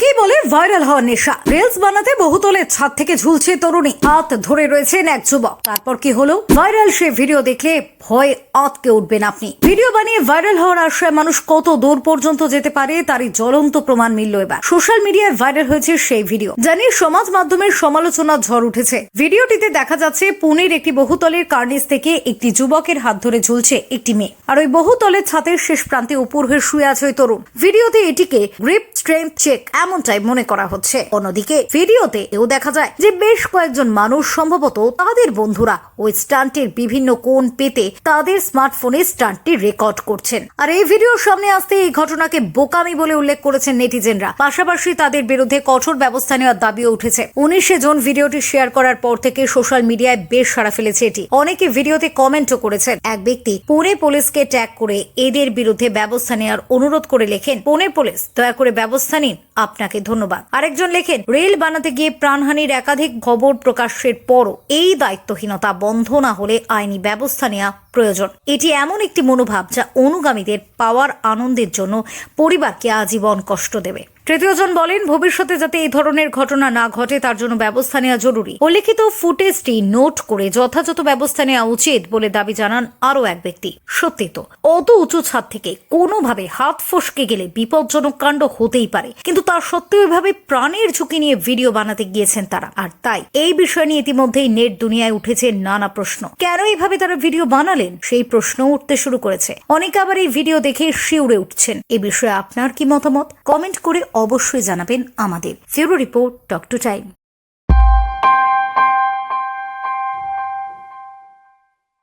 অনেকেই বলে ভাইরাল হওয়ার নেশা। রিলস বানাতে বহুতলের ছাদ থেকে ঝুলছে তরুণী। হাত ধরে রয়েছেন এক যুবক। তারপর কি হলো? ভাইরাল সে ভিডিও দেখলে ভয়ে আতকে উঠবেন আপনি। ভিডিও বানিয়ে ভাইরাল হওয়ার আশায় মানুষ কত দূর পর্যন্ত যেতে পারে তারই জ্বলন্ত প্রমাণ মিলল এবার। সোশ্যাল মিডিয়ায় ভাইরাল হয়েছে সেই ভিডিও। জানি সমাজ মাধ্যমের সমালোচনা ঝড় উঠেছে। ভিডিওটিতে দেখা যাচ্ছে পুনের একটি বহুতলের কার্নিস থেকে একটি যুবকের হাত ধরে ঝুলছে একটি মেয়ে। আর ওই বহুতলের ছাদের শেষ প্রান্তে উপর হয়ে শুয়ে আছে ওই তরুণ। ভিডিওতে এটিকে গ্রিপ স্ট্রেংথ চেক এমনটাই মনে করা হচ্ছে। অন্যদিকে ভিডিওতে এও দেখা যায় যে বেশ কয়েকজন মানুষ সম্ভবত তাদের বন্ধুরা ওই স্টান্টের বিভিন্ন কোণ পেতে তাদের স্মার্টফোনে স্টান্টটি রেকর্ড করছেন। আর এই ভিডিওর সামনে আসতে এই ঘটনাকে বোকামি বলে উল্লেখ করেছেন নেটিজেনরা। পাশাপাশি তাদের বিরুদ্ধে কঠোর ব্যবস্থা নেওয়ার দাবিও উঠেছে। উনিশে জন ভিডিওটি শেয়ার করার পর থেকে সোশ্যাল মিডিয়ায় বেশ সাড়া ফেলেছে এটি। অনেকে ভিডিওতে কমেন্টও করেছেন। এক ব্যক্তি পুনে পুলিশকে ট্যাগ করে এদের বিরুদ্ধে ব্যবস্থা নেওয়ার অনুরোধ করে লেখেন, পুনে পুলিশ, দয়া করে ব্যবস্থা নিন। আপনাকে ধন্যবাদ। আরেকজন লেখেন, রেল বানাতে গিয়ে প্রাণহানির একাধিক খবর প্রকাশের পরও এই দায়িত্বহীনতা বন্ধ না হলে আইনি ব্যবস্থা নেওয়া প্রয়োজন। এটি এমন একটি মনোভাব যা অনুগামীদের পাওয়ার আনন্দের জন্য পরিবারকে আজীবন কষ্ট দেবে। তৃতীয়জন বলেন, ভবিষ্যতে যাতে এই ধরনের ঘটনা না ঘটে, তার জন্য ব্যবস্থা নেওয়া জরুরি। উল্লেখিত ফুটেজটি নোট করে যথাযথ ব্যবস্থা নেওয়া উচিত বলে দাবি জানান আরও এক ব্যক্তি। সত্যি তো, অত উঁচু ছাদ থেকে কোনোভাবে হাত ফসকে গেলে বিপজ্জনক কাণ্ড হতেই পারে। কিন্তু তার সত্ত্বেও এভাবে প্রাণের ঝুঁকি নিয়ে ভিডিও বানাতে গিয়েছেন তারা। আর তাই, এই বিষয় নিয়ে ইতিমধ্যেই নেট দুনিয়ায় উঠেছে নানা প্রশ্ন। কেন এইভাবে তারা ভিডিও বানালেন? সেই প্রশ্ন উঠতে শুরু করেছে। অনেকে আবার এই ভিডিও দেখে শিউরে উঠছেন। এ বিষয়ে আপনার কি মতামত? কমেন্ট করে অবশ্যই জানাবেন আমাদের। ফেরো রিপোর্ট টক টু টাইম।